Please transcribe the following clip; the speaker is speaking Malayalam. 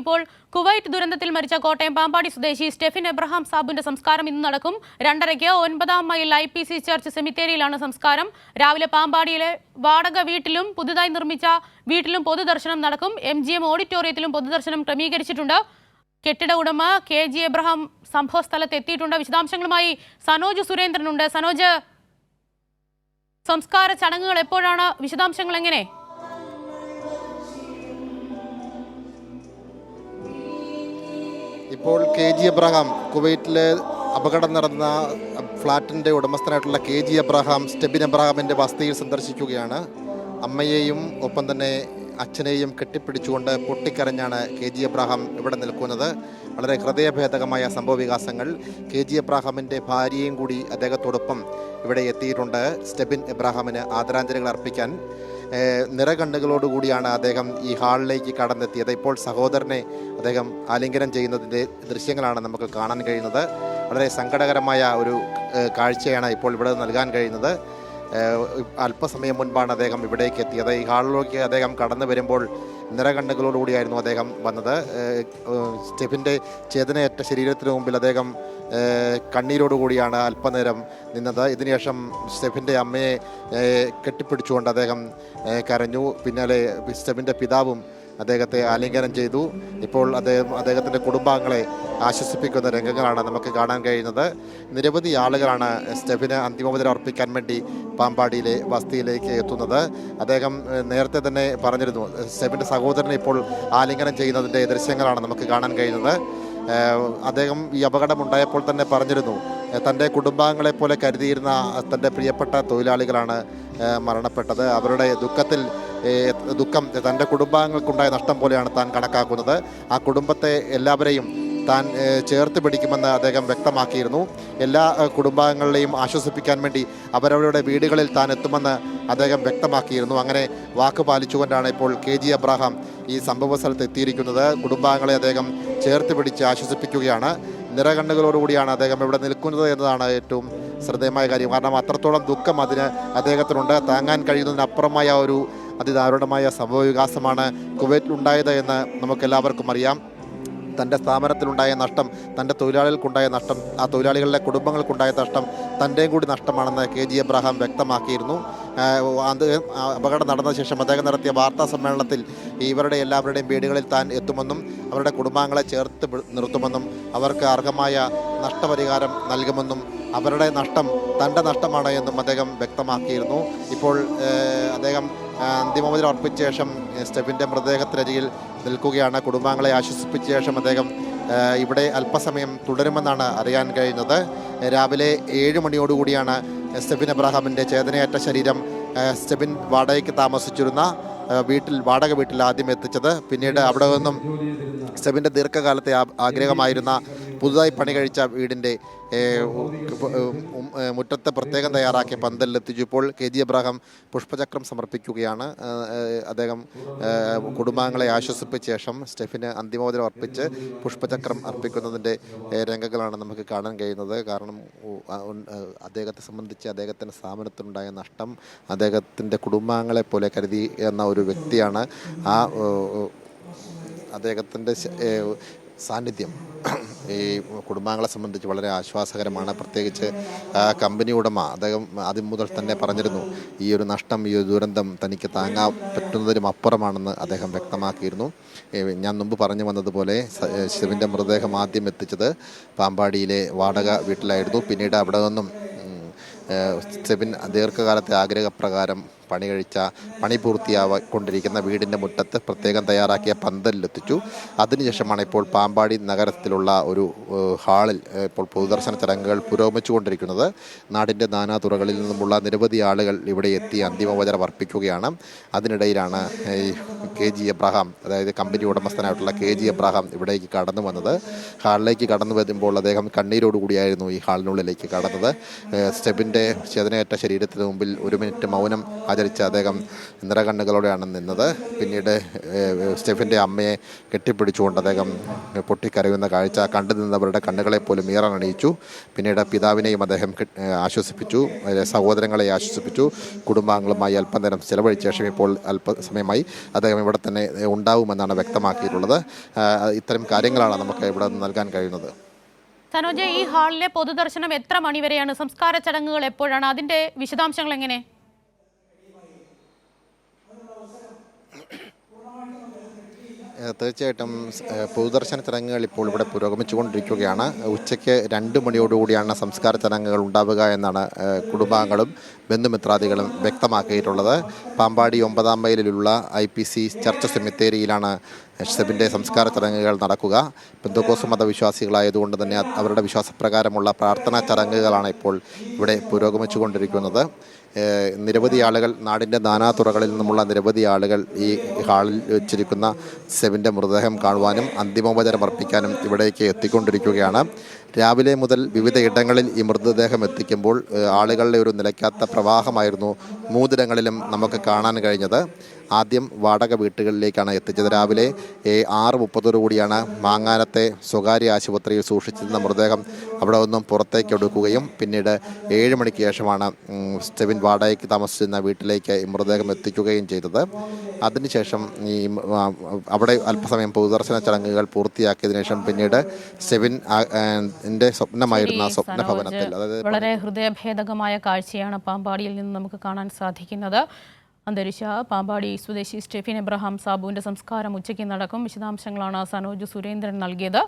ഇപ്പോൾ കുവൈറ്റ് ദുരന്തത്തിൽ മരിച്ച കോട്ടയം പാമ്പാടി സ്വദേശി സ്റ്റെഫിൻ എബ്രഹാം സാബുവിന്റെ സംസ്കാരം ഇന്ന് നടക്കും. രണ്ടരയ്ക്ക് ഒൻപതാം mile I P C church സെമിത്തേരിയിലാണ് സംസ്കാരം. രാവിലെ പാമ്പാടിയിലെ വാടക വീട്ടിലും പുതുതായി നിർമ്മിച്ച വീട്ടിലും പൊതുദർശനം നടക്കും. എം ജി എം ഓഡിറ്റോറിയത്തിലും പൊതുദർശനം ക്രമീകരിച്ചിട്ടുണ്ട്. കെട്ടിട ഉടമ കെ ജി എബ്രഹാം സംഭവ സ്ഥലത്ത് എത്തിയിട്ടുണ്ട്. വിശദാംശങ്ങളുമായി സനോജ് സുരേന്ദ്രനുണ്ട്. സനോജ് സംസ്കാര ചടങ്ങുകൾ എപ്പോഴാണ്? വിശദാംശങ്ങൾ എങ്ങനെ? ഇപ്പോൾ കെ ജി എബ്രഹാം കുവൈറ്റിലെ അപകടം നടന്ന ഫ്ളാറ്റിന്റെ ഉടമസ്ഥനായിട്ടുള്ള കെ ജി എബ്രഹാം സ്റ്റെബിൻ എബ്രഹാമിന്റെ വസതിയിൽ സന്ദർശിക്കുകയാണ്. അമ്മയെയും ഒപ്പം തന്നെ അച്ഛനെയും കെട്ടിപ്പിടിച്ചുകൊണ്ട് പൊട്ടിക്കരഞ്ഞാണ് കെ ജി എബ്രഹാം ഇവിടെ നിൽക്കുന്നത്. വളരെ ഹൃദയഭേദകമായ സംഭവ വികാസങ്ങൾ കെ ജി എബ്രഹാമിന്റെ ഭാര്യയും കൂടി അദ്ദേഹത്തോടൊപ്പം ഇവിടെ എത്തിയിട്ടുണ്ട്. സ്റ്റെബിൻ എബ്രഹാമിന് ആദരാഞ്ജലികൾ അർപ്പിക്കാൻ നിറകണ്ണുകളോടുകൂടിയാണ് അദ്ദേഹം ഈ ഹാളിലേക്ക് കടന്നെത്തിയത്. ഇപ്പോൾ സഹോദരനെ അദ്ദേഹം ആലിംഗനം ചെയ്യുന്നതിന്റെ ദൃശ്യങ്ങളാണ് നമുക്ക് കാണാൻ കഴിയുന്നത്. വളരെ സങ്കടകരമായ ഒരു കാഴ്ചയാണ് ഇപ്പോൾ ഇവിടെ നൽകാൻ കഴിയുന്നത്. അല്പസമയം മുൻപാണ് അദ്ദേഹം ഇവിടേക്ക് എത്തിയത്. ഈ ഹാളിലേക്ക് അദ്ദേഹം കടന്നു വരുമ്പോൾ നിറകണ്ണുകളോടുകൂടിയായിരുന്നു അദ്ദേഹം വന്നത്. സ്റ്റെഫിന്റെ ചേതനയേറ്റ ശരീരത്തിന് മുമ്പിൽ അദ്ദേഹം കണ്ണീരോടുകൂടിയാണ് അല്പനേരം നിന്നത്. ഇതിനുശേഷം സ്റ്റെഫിന്റെ അമ്മയെ കെട്ടിപ്പിടിച്ചുകൊണ്ട് അദ്ദേഹം കരഞ്ഞു. പിന്നാലെ സ്റ്റെഫിന്റെ പിതാവും അദ്ദേഹത്തെ ആലിംഗനം ചെയ്തു. ഇപ്പോൾ അദ്ദേഹം അദ്ദേഹത്തിന്റെ കുടുംബാംഗങ്ങളെ ആശ്വസിപ്പിക്കുന്ന രംഗങ്ങളാണ് നമുക്ക് കാണാൻ കഴിയുന്നത്. നിരവധി ആളുകളാണ് സ്റ്റെഫിന് അന്തിമോപചാരം അർപ്പിക്കാൻ വേണ്ടി പാമ്പാടിയിലെ വസ്തിയിലേക്ക് എത്തുന്നത്. അദ്ദേഹം നേരത്തെ തന്നെ പറഞ്ഞിരുന്നു സ്റ്റെഫിന്റെ സഹോദരനെ ഇപ്പോൾ ആലിംഗനം ചെയ്യുന്നതിന്റെ ദൃശ്യങ്ങളാണ് നമുക്ക് കാണാൻ കഴിയുന്നത്. അദ്ദേഹം ഈ അപകടമുണ്ടായപ്പോൾ തന്നെ പറഞ്ഞിരുന്നു തന്റെ കുടുംബാംഗങ്ങളെ പോലെ കരുതിയിരുന്ന തന്റെ പ്രിയപ്പെട്ട തൊഴിലാളികളാണ് മരണപ്പെട്ടത്. അവരുടെ ദുഃഖത്തിൽ ദുഃഖം തന്റെ കുടുംബാംഗങ്ങൾക്കുണ്ടായ നഷ്ടം പോലെയാണ് താൻ കണക്കാക്കുന്നത്. ആ കുടുംബത്തെ എല്ലാവരെയും താൻ ചേർത്ത് പിടിക്കുമെന്ന് അദ്ദേഹം വ്യക്തമാക്കിയിരുന്നു. എല്ലാ കുടുംബാംഗങ്ങളെയും ആശ്വസിപ്പിക്കാൻ വേണ്ടി അവരവരുടെ വീടുകളിൽ താൻ എത്തുമെന്ന് അദ്ദേഹം വ്യക്തമാക്കിയിരുന്നു. അങ്ങനെ വാക്ക് പാലിച്ചുകൊണ്ടാണ് ഇപ്പോൾ കെ ജി അബ്രാഹാം ഈ സംഭവ സ്ഥലത്ത് എത്തിയിരിക്കുന്നത്. കുടുംബാംഗങ്ങളെ അദ്ദേഹം ചേർത്ത് പിടിച്ച് ആശ്വസിപ്പിക്കുകയാണ്. നിറകണ്ണുകളോടുകൂടിയാണ് അദ്ദേഹം ഇവിടെ നിൽക്കുന്നത് എന്നതാണ് ഏറ്റവും ശ്രദ്ധേയമായ കാര്യം. കാരണം അത്രത്തോളം ദുഃഖം അതിന് അദ്ദേഹത്തിനുണ്ട്. താങ്ങാൻ കഴിയുന്നതിനപ്പുറമായ ഒരു അതിദാരുണമായ സംഭവ വികാസമാണ് കുവൈറ്റിലുണ്ടായത് എന്ന് നമുക്കെല്ലാവർക്കും അറിയാം. തന്റെ സ്ഥാപനത്തിലുണ്ടായ നഷ്ടം തന്റെ തൊഴിലാളികൾക്കുണ്ടായ നഷ്ടം ആ തൊഴിലാളികളുടെ കുടുംബങ്ങൾക്കുണ്ടായ നഷ്ടം തന്റെയും കൂടി നഷ്ടമാണെന്ന് കെ ജി എബ്രഹാം വ്യക്തമാക്കിയിരുന്നു. അത് അപകടം നടന്ന ശേഷം അദ്ദേഹം നടത്തിയ വാർത്താ സമ്മേളനത്തിൽ ഇവരുടെ എല്ലാവരുടെയും വീടുകളിൽ താൻ എത്തുമെന്നും അവരുടെ കുടുംബാംഗങ്ങളെ ചേർത്ത് നിർത്തുമെന്നും അവർക്ക് അർഹമായ നഷ്ടപരിഹാരം നൽകുമെന്നും അവരുടെ നഷ്ടം തന്റെ നഷ്ടമാണ് എന്നും അദ്ദേഹം വ്യക്തമാക്കിയിരുന്നു. ഇപ്പോൾ അദ്ദേഹം അന്തിമോപചാരം അർപ്പിച്ച ശേഷം സ്റ്റെഫിന്റെ മൃതദേഹത്തിനരികിൽ നിൽക്കുകയാണ്. കുടുംബാംഗങ്ങളെ ആശ്വസിപ്പിച്ച ശേഷം അദ്ദേഹം ഇവിടെ അല്പസമയം തുടരുമെന്നാണ് അറിയാൻ കഴിയുന്നത്. രാവിലെ ഏഴ് മണിയോടുകൂടിയാണ് സ്റ്റെഫിൻ എബ്രഹാമിന്റെ ചേതനയേറ്റ ശരീരം സ്റ്റെബിൻ വാടകയ്ക്ക് താമസിച്ചിരുന്ന വീട്ടിൽ വാടക വീട്ടിൽ ആദ്യം എത്തിച്ചത്. പിന്നീട് അവിടെ നിന്നും സ്റ്റെബിന്റെ ദീർഘകാലത്തെ ആഗ്രഹമായിരുന്ന പുതുതായി പണി കഴിച്ച വീടിന്റെ മുറ്റത്ത് പ്രത്യേകം തയ്യാറാക്കിയ പന്തലിലെത്തിച്ചു ഇപ്പോൾ കെ ജി എബ്രാഹാം പുഷ്പചക്രം സമർപ്പിക്കുകയാണ്. അദ്ദേഹം കുടുംബാംഗങ്ങളെ ആശ്വസിപ്പിച്ച ശേഷം സ്റ്റെഫിന് അന്തിമോദരം അർപ്പിച്ച് പുഷ്പചക്രം അർപ്പിക്കുന്നതിന്റെ രംഗങ്ങളാണ് നമുക്ക് കാണാൻ കഴിയുന്നത്. കാരണം അദ്ദേഹത്തെ സംബന്ധിച്ച് അദ്ദേഹത്തിന്റെ സ്ഥാപനത്തിനുണ്ടായ നഷ്ടം അദ്ദേഹത്തിന്റെ കുടുംബാംഗങ്ങളെ പോലെ കരുതി എന്ന ഒരു വ്യക്തിയാണ്. ആ അദ്ദേഹത്തിന്റെ സാന്നിധ്യം. ഈ കുടുംബാംഗങ്ങളെ സംബന്ധിച്ച് വളരെ ആശ്വാസകരമാണ്. പ്രത്യേകിച്ച് കമ്പനി ഉടമ അദ്ദേഹം ആദ്യം മുതൽ തന്നെ പറഞ്ഞിരുന്നു ഈ ഒരു നഷ്ടം ഈ ഒരു ദുരന്തം തനിക്ക് താങ്ങാൻ പറ്റുന്നതിനും അപ്പുറമാണെന്ന് അദ്ദേഹം വ്യക്തമാക്കിയിരുന്നു. ഞാൻ മുമ്പ് പറഞ്ഞു വന്നതുപോലെ ശിവന്റെ മൃതദേഹം ആദ്യം എത്തിച്ചത് പാമ്പാടിയിലെ വാടക വീട്ടിലായിരുന്നു. പിന്നീട് അവിടെ നിന്നും ശിവൻ ദീർഘകാലത്തെ ആഗ്രഹപ്രകാരം പണി കഴിച്ച പണി പൂർത്തിയാകൊണ്ടിരിക്കുന്ന വീടിന്റെ മുറ്റത്ത് പ്രത്യേകം തയ്യാറാക്കിയ പന്തലിലെത്തിച്ചു. അതിനുശേഷമാണ് ഇപ്പോൾ പാമ്പാടി നഗരത്തിലുള്ള ഒരു ഹാളിൽ ഇപ്പോൾ പൊതുദർശന ചടങ്ങുകൾ പുരോഗമിച്ചുകൊണ്ടിരിക്കുന്നത്. നാടിന്റെ നാനാതുറകളിൽ നിന്നുമുള്ള നിരവധി ആളുകൾ ഇവിടെ എത്തി അന്തിമോപചാരം അർപ്പിക്കുകയാണ്. അതിനിടയിലാണ് ഈ കെ ജി എബ്രഹാം അതായത് കമ്പനി ഉടമസ്ഥനായിട്ടുള്ള കെ ജി എബ്രഹാം ഇവിടേക്ക് കടന്നു വന്നത്. ഹാളിലേക്ക് കടന്നു വരുമ്പോൾ അദ്ദേഹം കണ്ണീരോടുകൂടിയായിരുന്നു ഈ ഹാളിനുള്ളിലേക്ക് കടന്നത്. സ്റ്റെബിന്റെ ചേതനയേറ്റ ശരീരത്തിന് മുമ്പിൽ ഒരു മിനിറ്റ് മൗനം ആചരിച്ച് അദ്ദേഹം നിറകണ്ണുകളോടെയാണ് നിന്നത്. പിന്നീട് സ്റ്റെഫിന്റെ അമ്മയെ കെട്ടിപ്പിടിച്ചുകൊണ്ട് അദ്ദേഹം പൊട്ടിക്കരയുന്ന കാഴ്ച കണ്ടു നിന്നവരുടെ കണ്ണുകളെ പോലും ഈറനണിയിച്ചു പിന്നീട് പിതാവിനെയും അദ്ദേഹം ആശ്വസിപ്പിച്ചു. സഹോദരങ്ങളെ ആശ്വസിപ്പിച്ചു. കുടുംബാംഗങ്ങളുമായി അല്പനേരം ചിലവഴിച്ച ശേഷം ഇപ്പോൾ അല്പസമയമായി അദ്ദേഹം ഇവിടെ തന്നെ ഉണ്ടാവുമെന്നാണ് വ്യക്തമാക്കിയിട്ടുള്ളത്. ഇത്തരം കാര്യങ്ങളാണ് നമുക്ക് ഇവിടെ നൽകാൻ കഴിയുന്നത്. സനോജ ഈ ഹാളിലെ പൊതുദർശനം എത്ര മണിവരെയാണ്? സംസ്കാര ചടങ്ങുകൾ എപ്പോഴാണ്? അതിന്റെ വിശദാംശങ്ങൾ എങ്ങനെ? തീർച്ചയായിട്ടും പൊതുദർശന ചടങ്ങുകൾ ഇപ്പോൾ ഇവിടെ പുരോഗമിച്ചുകൊണ്ടിരിക്കുകയാണ്. ഉച്ചയ്ക്ക് രണ്ട് മണിയോടുകൂടിയാണ് സംസ്കാര ചടങ്ങുകൾ ഉണ്ടാവുക എന്നാണ് കുടുംബാംഗങ്ങളും ബന്ധുമിത്രാദികളും വ്യക്തമാക്കിയിട്ടുള്ളത്. പാമ്പാടി ഒമ്പതാം മൈലിലുള്ള ഐ പി സി ചർച്ച് സെമിത്തേരിയിലാണ് ഷെബിന്റെ സംസ്കാര ചടങ്ങുകൾ നടക്കുക. ബന്ധുക്കോസ് മതവിശ്വാസികളായതുകൊണ്ട് തന്നെ അവരുടെ വിശ്വാസപ്രകാരമുള്ള പ്രാർത്ഥനാ ചടങ്ങുകളാണ് ഇപ്പോൾ ഇവിടെ പുരോഗമിച്ചുകൊണ്ടിരിക്കുന്നത്. നിരവധി ആളുകൾ നാടിന്റെ നാനാതുറകളിൽ നിന്നുമുള്ള നിരവധി ആളുകൾ ഈ ഹാളിൽ വെച്ചിരിക്കുന്ന സെബിന്റെ മൃതദേഹം കാണുവാനും അന്തിമോപചാരം അർപ്പിക്കാനും ഇവിടേക്ക് എത്തിക്കൊണ്ടിരിക്കുകയാണ്. രാവിലെ മുതൽ വിവിധ ഇടങ്ങളിൽ ഈ മൃതദേഹം എത്തിക്കുമ്പോൾ ആളുകളുടെ ഒരു നിലയ്ക്കാത്ത പ്രവാഹമായിരുന്നു മൂന്നിടങ്ങളിലും നമുക്ക് കാണാൻ കഴിഞ്ഞത്. ആദ്യം വാടക വീട്ടുകളിലേക്കാണ് എത്തിച്ചത്. രാവിലെ ആറ് മുപ്പതോടു കൂടിയാണ് മാങ്ങാനത്തെ സ്വകാര്യ ആശുപത്രിയിൽ സൂക്ഷിച്ചിരുന്ന മൃതദേഹം അവിടെ നിന്നും പുറത്തേക്ക് എടുക്കുകയും പിന്നീട് ഏഴ് മണിക്ക് ശേഷമാണ് സ്റ്റെവിൻ വാടകയ്ക്ക് താമസിച്ചിരുന്ന വീട്ടിലേക്ക് മൃതദേഹം എത്തിക്കുകയും ചെയ്തത്. അതിനുശേഷം ഈ അവിടെ അല്പസമയം പൊതുദർശന ചടങ്ങുകൾ പൂർത്തിയാക്കിയതിനു ശേഷം പിന്നീട് സെവിൻ ആ, സ്വപ്നമായിരുന്ന സ്വപ്നഭവനത്തിൽ സ്വപ്ന ഭവനത്തിൽ. അതായത് വളരെ ഹൃദയഭേദകമായ കാഴ്ചയാണ് പാമ്പാടിയിൽ നിന്ന് നമുക്ക് കാണാൻ സാധിക്കുന്നത്. അന്തരിച്ച പാമ്പാടി സ്വദേശി സ്റ്റെഫിൻ എബ്രഹാം സാബുവിന്റെ സംസ്കാരം ഉച്ചയ്ക്ക് നടക്കും. വിശദാംശങ്ങളാണ് സനോജ് സുരേന്ദ്രൻ നൽകിയത്.